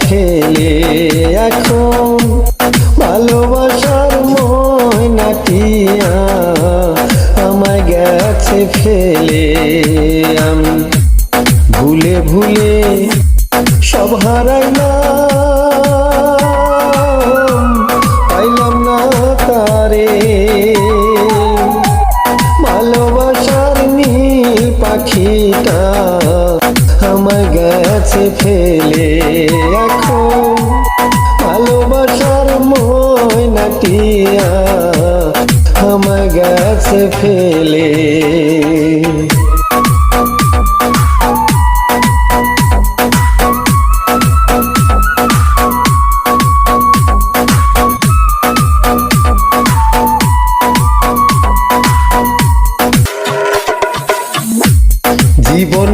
ফেলে এখন ভালোবাসার ময়নাটিয়া আমায় গেছে ফেলে আমি। ভুলে ভুলে সব হারাই না পাইলাম না তারে। ফেলে।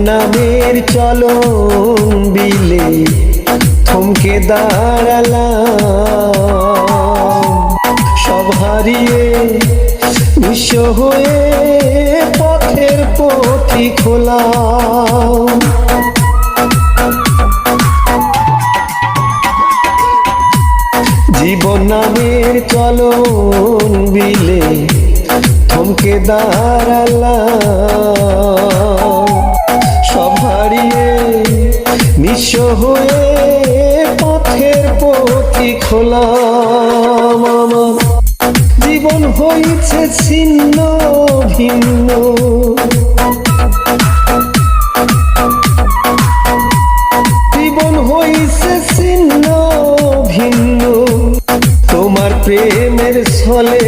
নামের চলন বিলে থমকে দাঁড়ালাম। সব হারিয়ে নিঃস্ব হয়ে পথের পথি খোলাম জীবন নামের চলন বিলে থমকে দাঁড়ালাম। সব হারিয়ে নিঃস্ব হয়ে পথের পথি খোলাম। আমার জীবন হয়েছে ছিন্ন, ভিন্ন। জীবন হইছে ছিন্ন, ভিন্ন। তোমার প্রেমের ছলে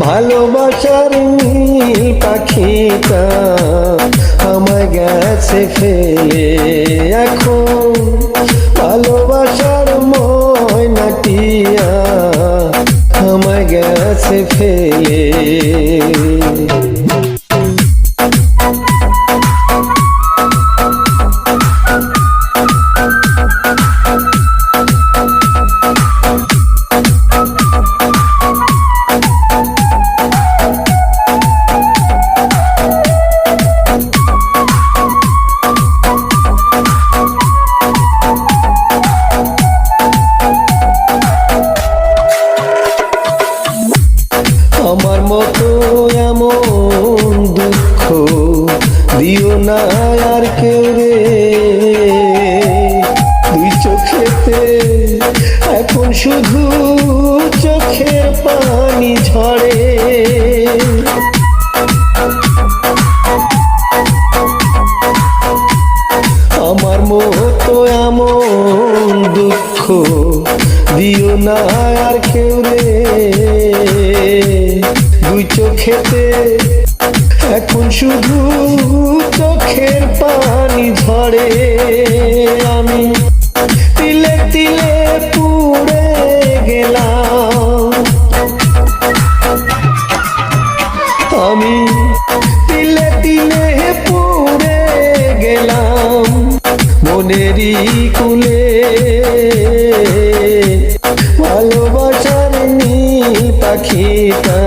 ভালোবাসার নীল পাখিটা আমায় গেছে ফেলে। এখন ভালোবাসার কেউ দুই চোখেতে এখন শুধু চোখের পানি ঝরে। আমি তিলে তিলে পুড়ে গেলাম। আমি তিলে তিলে পুড়ে গেলাম। মনেরই পাখিটা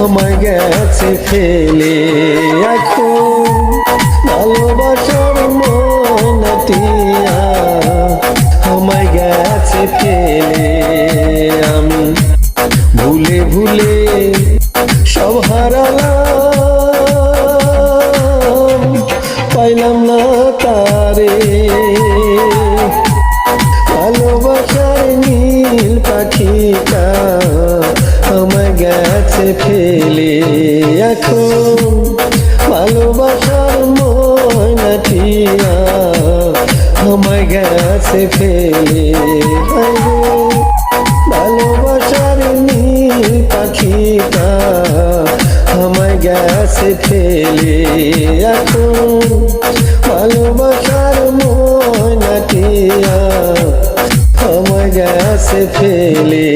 আমার গেছে ফেলে। এখন ভালোবাসার মনটিয়া আমার গেছে ফেলে। আমি ভুলে ভুলে সব হারালাম, পাইলাম গেছে ফেলে এখন। ভালোবাসার ময়নাটিয়া আমার গেছে ফেলে। ভালোবাসার নীল পাখিটা আমায় গেছে ফেলে। এখন ভালোবাসার ময়নাটিয়া আমায় গেছে ফেলে।